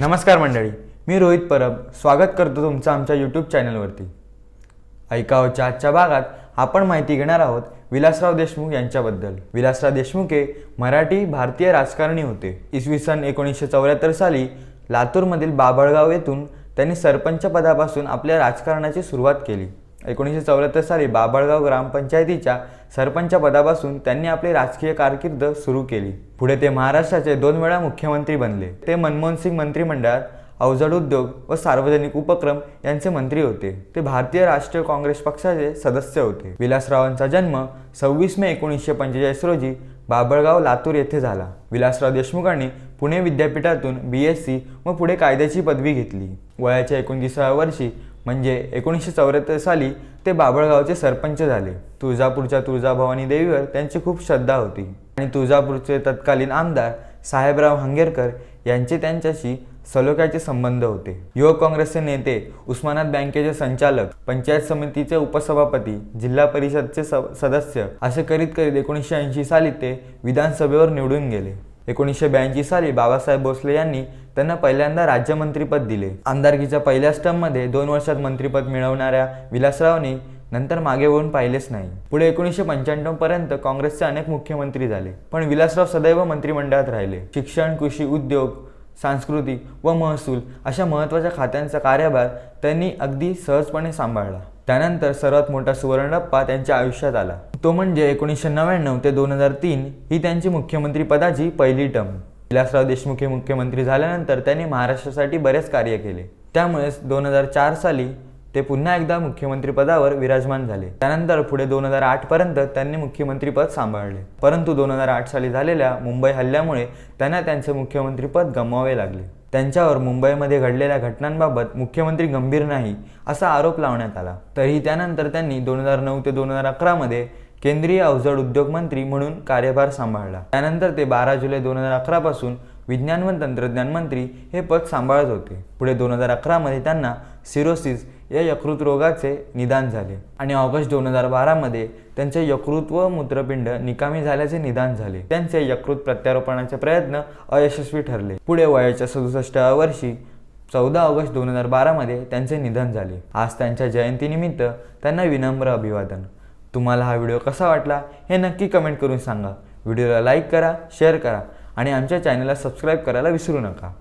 नमस्कार मंडळी मी रोहित परब. स्वागत करतो तुमचं आमच्या यूट्यूब चॅनलवरती ऐकावच्या आजच्या भागात आपण माहिती घेणार आहोत विलासराव देशमुख यांच्याबद्दल. विलासराव देशमुख हे मराठी भारतीय राजकारणी होते. इसवी सन एकोणीसशे चौऱ्याहत्तर साली लातूरमधील बाभळगाव येथून त्यांनी सरपंच पदापासून आपल्या राजकारणाची सुरुवात केली. एकोणीसशे चौऱ्याहत्तर साली बाबळगाव ग्रामपंचायतीच्या सरपंच पदापासून त्यांनी आपली राजकीय कारकीर्द सुरू केली. पुढे ते महाराष्ट्राचे दोन वेळा मुख्यमंत्री बनले. ते मनमोहन सिंग मंत्रिमंडळात अवजड उद्योग व सार्वजनिक उपक्रम यांचे मंत्री होते. ते भारतीय राष्ट्रीय काँग्रेस पक्षाचे सदस्य होते. विलासरावांचा जन्म सव्वीस मे एकोणीसशे पंचेचाळीस रोजी बाबळगाव लातूर येथे झाला. विलासराव देशमुखांनी पुणे विद्यापीठातून बी एस सी व पुढे कायद्याची पदवी घेतली. वयाच्या एकोणतीसाव्या वर्षी म्हणजे एकोणीसशे चौऱ्याहत्तर साली ते बाबळगावचे सरपंच झाले. तुळजापूरच्या तुळजाभवानी देवीवर त्यांची खूप श्रद्धा होती. आणि तुळजापूरचे तत्कालीन आमदार साहेबराव हंगेरकर यांचे त्यांच्याशी सलोख्याचे संबंध होते. युवक काँग्रेसचे नेते उस्मानात बँकेचे संचालक पंचायत समितीचे उपसभापती जिल्हा परिषदचे स- सदस्य असे करीत करीत एकोणीसशे ऐंशी साली ते विधानसभेवर निवडून गेले. एकोणीसशे ब्याऐंशी साली बाबासाहेब भोसले यांनी त्यांना पहिल्यांदा राज्यमंत्रीपद दिले. आमदारकीच्या पहिल्या टर्ममध्ये दोन वर्षात मंत्रीपद मिळवणाऱ्या विलासरावने नंतर मागे वळून पाहिलेच नाही. पुढे एकोणीसशे पंच्याण्णव पर्यंत काँग्रेसचे अनेक मुख्यमंत्री झाले पण विलासराव सदैव मंत्रिमंडळात राहिले. शिक्षण कृषी उद्योग सांस्कृतिक व महसूल अशा महत्त्वाच्या खात्यांचा कार्यभार त्यांनी अगदी सहजपणे सांभाळला. त्यानंतर सर्वात मोठा सुवर्णप्पा त्यांच्या आयुष्यात आला. तो म्हणजे एकोणीसशे नव्याण्णव ते दोन हजार तीन ही त्यांची मुख्यमंत्री पदाची पहिली टर्म. विलासराव देशमुख हे मुख्यमंत्री झाल्यानंतर त्यांनी महाराष्ट्रासाठी बरेच कार्य केले. त्यामुळेच दोन हजार चार साली ते पुन्हा एकदा मुख्यमंत्रीपदावर विराजमान झाले. त्यानंतर पुढे दोन हजार आठ पर्यंत त्यांनी मुख्यमंत्रीपद सांभाळले. परंतु दोन हजार आठ साली झालेल्या मुंबई हल्ल्यामुळे त्यांना त्यांचे मुख्यमंत्रीपद गमवावे लागले. त्यांच्यावर मुंबईमध्ये घडलेल्या घटनांबाबत मुख्यमंत्री गंभीर नाही असा आरोप लावण्यात आला. तरीही त्यानंतर त्यांनी दोन हजार नऊ ते दोन हजार अकरामध्ये केंद्रीय अवजड उद्योग मंत्री म्हणून कार्यभार सांभाळला. त्यानंतर ते बारा जुलै दोन हजार अकरा पासून विज्ञान व तंत्रज्ञान मंत्री हे पद सांभाळत होते. पुढे दोन हजार अकरामध्ये त्यांना सिरोसिस या यकृत रोगाचे निदान झाले. आणि ऑगस्ट दोन हजार बारामध्ये त्यांचे यकृत व मूत्रपिंड निकामी झाल्याचे निदान झाले. त्यांचे यकृत प्रत्यारोपणाचे प्रयत्न अयशस्वी ठरले. पुढे वयाच्या सदुसष्टाव्या वर्षी चौदा ऑगस्ट दोन हजार बारामध्ये त्यांचे निधन झाले. आज त्यांच्या जयंतीनिमित्त त्यांना विनम्र अभिवादन. तुम्हाला हा व्हिडिओ कसा वाटला हे नक्की कमेंट करून सांगा. व्हिडिओला लाईक करा शेअर करा आणि आमच्या चॅनलला सबस्क्राईब करायला विसरू नका.